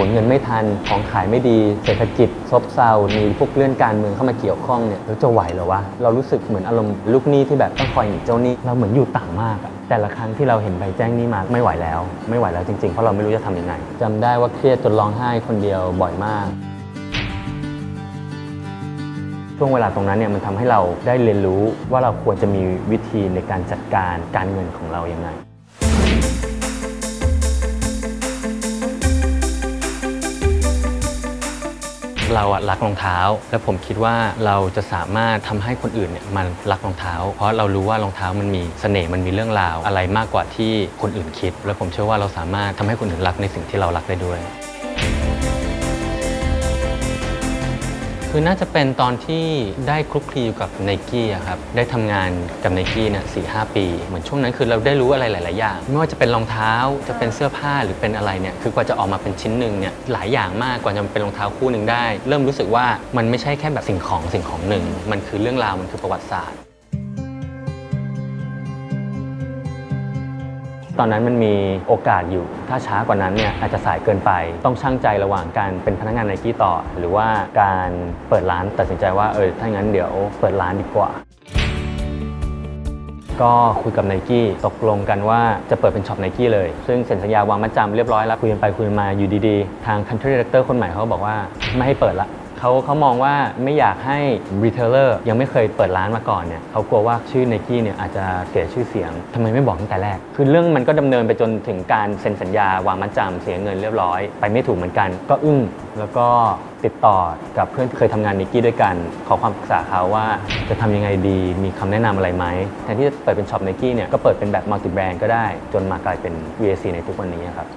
มุนเงินไม่ทันของขายไม่ดี เศรษฐกิจซบเซา มีพวกเรื่องการเมืองเข้ามาเกี่ยวข้องเนี่ยเราจะไหวหรอวะ เรารู้สึกเหมือนอารมณ์ลูกหนี้ที่แบบต้องคอยหนีเจ้าหนี้ เราเหมือนอยู่ต่ำมากอะแต่ละครั้งที่เราเห็นใบแจ้งหนี้มาไม่ไหวแล้ว ไม่ไหวแล้วจริงๆ เพราะเราไม่รู้จะทำยังไงจำได้ว่าเครียดจนร้องไห้คนเดียวบ่อยมากช่วงเวลาตรงนั้นเนี่ยมันทำให้เราได้เรียนรู้ว่าเราควรจะมีวิธีในการจัดการการเงินของเราอยังไง เราอะรักรองเท้า และผมคิดว่าเราจะสามารถทำให้คนอื่นเนี่ยมันรักรองเท้า เพราะเรารู้ว่ารองเท้ามันมีเสน่ห์มันมีเรื่องราวอะไรมากกว่าที่คนอื่นคิด และผมเชื่อว่าเราสามารถทำให้คนอื่นรักในสิ่งที่เรารักได้ด้วย คือน่าจะเป็นตอนที่ได้คลุกคลีอยู่กับไนกี้ครับ ได้ทำงานกับไนกี้เนี่ยสี่หปี เหมือนช่วงนั้นคือเราได้รู้อะไรหลาย ๆ อย่าง ไม่ว่าจะเป็นรองเท้า จะเป็นเสื้อผ้าหรือเป็นอะไรเนี่ย คือกว่าจะออกมาเป็นชิ้นหนึ่งเนี่ย หลายอย่างมากกว่าจะเป็นรองเท้าคู่หนึ่งได้ เริ่มรู้สึกว่ามันไม่ใช่แค่แบบสิ่งของสิ่งของหนึ่ง มันคือเรื่องราว มันคือประวัติศาสตร์ ตอนนั้นมันมีโอกาสอยู่ ถ้าช้ากว่านั้นเนี่ยอาจจะสายเกินไป ต้องชั่งใจระหว่างการเป็นพนักงานไนกี้ต่อ หรือว่าการเปิดร้านตัดสินใจว่าเออถ้างั้นเดี๋ยวเปิดร้านดีกว่า ก็คุยกับไนกี้ตกลงกันว่าจะเปิดเป็นช็อปไนกี้เลย ซึ่งเซ็นสัญญาวางมัดจำเรียบร้อยแล้วคุยกันไปคุยกันมาอยู่ดีๆ ทาง country director คนใหม่เขาบอกว่าไม่ให้เปิดละ เขาเขามองว่าไม่อยากให้ retailer ยังไม่เคยเปิดร้านมาก่อนเนี่ยเขากลัวว่าชื่อไนกี้เนี่ยอาจจะเสียชื่อเสียงทำไมไม่บอกตั้งแต่แรก คือเรื่องมันก็ดำเนินไปจนถึงการเซ็นสัญญาวางมัดจำเสียเงินเรียบร้อย ไปไม่ถูกเหมือนกัน ก็อึ้งแล้วก็ติดต่อกับเพื่อนเคยทำงานไนกี้ด้วยกัน ขอความปรึกษาเขาว่าจะทำยังไงดีมีคำแนะนำอะไรไหมแทนที่จะเปิดเป็นช็อปไนกี้เนี่ยก็เปิดเป็นแบบมัลติแบรนด์ก็ได้ จนมากลายเป็น VAC ในทุกวันนี้ครับ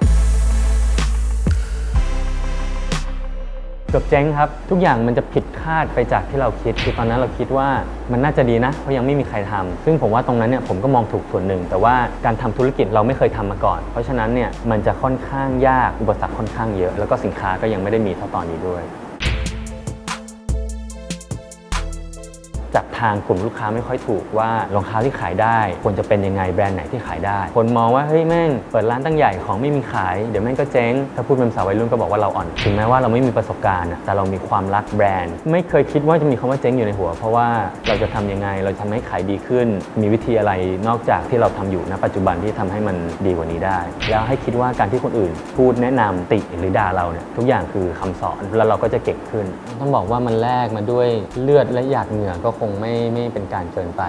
กือบเจ๊งครับ ทุกอย่างมันจะผิดคาดไปจากที่เราคิด คือตอนนั้นเราคิดว่ามันน่าจะดีนะ เพราะยังไม่มีใครทำซึ่งผมว่าตรงนั้นเนี่ยผมก็มองถูกส่วนหนึ่ง แต่ว่าการทำธุรกิจเราไม่เคยทำมาก่อน เพราะฉะนั้นเนี่ยมันจะค่อนข้างยากอุปสรรคค่อนข้างเยอะ แล้วก็สินค้าก็ยังไม่ได้มีเท่าตอนนี้ด้วย จับทางกลุ่มลูกค้าไม่ค่อยถูกว่ารองเท้าที่ขายได้ควรจะเป็นยังไงแบรนด์ไหนที่ขายได้ คนมองว่าเฮ้ยแม่งเปิดร้านตั้งใหญ่ของไม่มีขายเดี๋ยวแม่งก็เจ๊งถ้าพูดเป็นภาษาวัยรุ่นก็บอกว่าเราอ่อนถึงแม้ว่าเราไม่มีประสบการณ์แต่เรามีความรักแบรนด์ ไม่เคยคิดว่าจะมีคำว่าเจ๊งอยู่ในหัว เพราะว่าเราจะทำยังไงเราจะทำให้ขายดีขึ้น มีวิธีอะไรนอกจากที่เราทำอยู่ณปัจจุบันที่ทำให้มันดีกว่านี้ได้ แล้วให้คิดว่าการที่คนอื่น พูดแนะนำติหรือด่าเราเนี่ยทุกอย่างคือคำสอนแล้วเราก็จะเก่งขึ้น ต้องบอกว่ามันแลกมาด้วยเลือดและหยาดเหงื่อก็คงไม่ไม่เป็นการเกินไป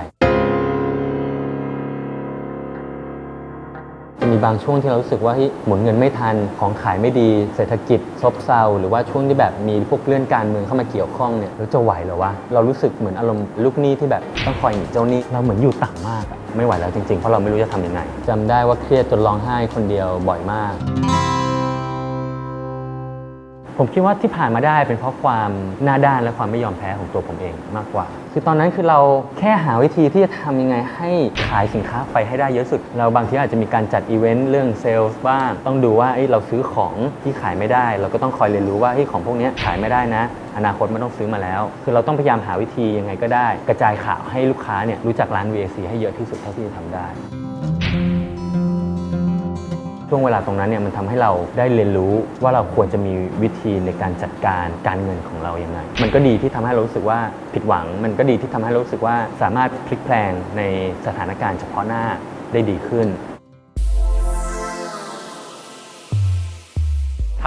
จะมีบางช่วงที่เรารู้สึกว่าเหมุนเงินไม่ทันของขายไม่ดี เศรษฐกิจซบเซาหรือว่าช่วงที่แบบมีพวกเรื่องการเมืองเข้ามาเกี่ยวข้องเนี่ยเราจะไหวหรอวะเรารู้สึกเหมือนอารมณ์ลูกหนี้ที่แบบต้องคอยหนีเจ้าหนี้เราเหมือนอยู่ต่ำมากอะไม่ไหวแล้วจริงๆเพราะเราไม่รู้จะทำยังไงจำได้ว่าเครียดจนร้องไห้คนเดียวบ่อยมาก ผมคิดว่าที่ผ่านมาได้เป็นเพราะความหน้าด้านและความไม่ยอมแพ้ของตัวผมเองมากกว่า คือตอนนั้นคือเราแค่หาวิธีที่จะทำยังไงให้ขายสินค้าไปให้ได้เยอะสุด เราบางทีอาจจะมีการจัดอีเวนต์เรื่องเซลล์บ้าง ต้องดูว่าเอ้ยเราซื้อของที่ขายไม่ได้ เราก็ต้องคอยเรียนรู้ว่าเฮ้ของพวกนี้ขายไม่ได้นะ อนาคตมันต้องซื้อมาแล้ว คือเราต้องพยายามหาวิธียังไงก็ได้ กระจายข่าวให้ลูกค้าเนี่ยรู้จักร้าน VAC ให้เยอะที่สุดเท่าที่จะทำได้ ช่วงเวลาตรงนั้นเนี่ยมันทำให้เราได้เรียนรู้ว่าเราควรจะมีวิธีในการจัดการการเงินของเรายังไงมันก็ดีที่ทำให้เรารู้สึกว่าผิดหวัง มันก็ดีที่ทำให้เรารู้สึกว่าสามารถพลิกแพลงในสถานการณ์เฉพาะหน้าได้ดีขึ้น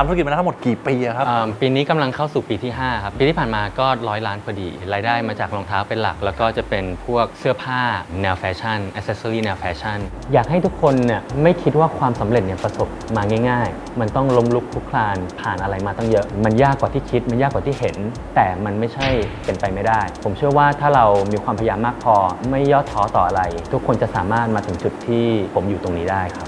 ทำธุรกิจมาทั้งหมดกี่ปีอะครับ อ่าปีนี้กำลังเข้าสู่ปีที่ 5 ครับ ปีที่ผ่านมาก็ร้อยล้านพอดี รายได้มาจากรองเท้าเป็นหลัก แล้วก็จะเป็นพวกเสื้อผ้าแนวแฟชั่นอ c เซสซอรีแนวแฟชั่น อยากให้ทุกคนเนี่ยไม่คิดว่าความสำเร็จเนี่ยประสบมาง่าย ๆ มันต้องล้มลุกคลุกคลานผ่านอะไรมาตั้งเยอะ มันยากกว่าที่คิด มันยากกว่าที่เห็น แต่มันไม่ใช่เป็นไปไม่ได้ ผมเชื่อว่าถ้าเรามีความพยายามมากพอ ไม่ย่อท้อต่ออะไร ทุกคนจะสามารถมาถึงจุดที่ผมอยู่ตรงนี้ได้ครับ